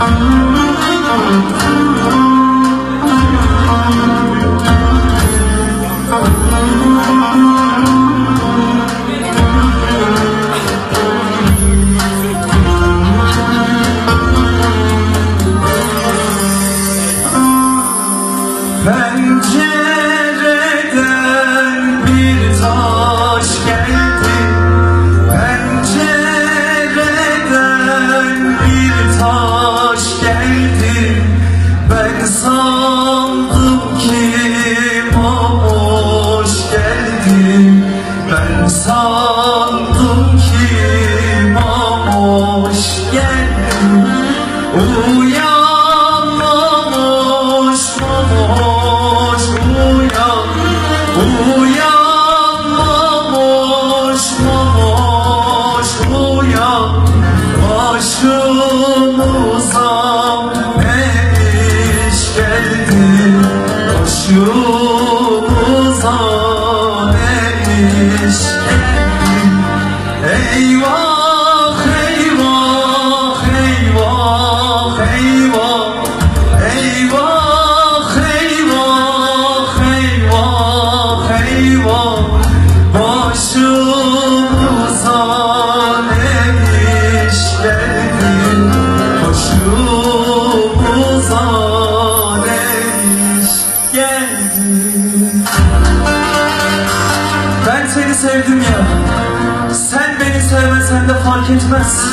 Oh. Sandım ki hoş geldin Uyanmamış Eyvah eyvah eyvah eyvah. Eyvah eyvah eyvah eyvah. Başımıza ne iş geldi Başımıza ne geldi ben seni sevdim ya sevmesen de fark etmez.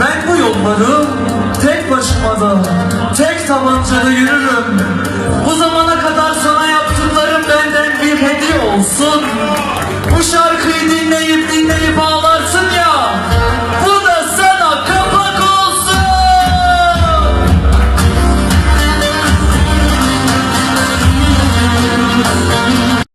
Ben bu yolları tek başıma da Tek tabancada yürürüm. Bu sana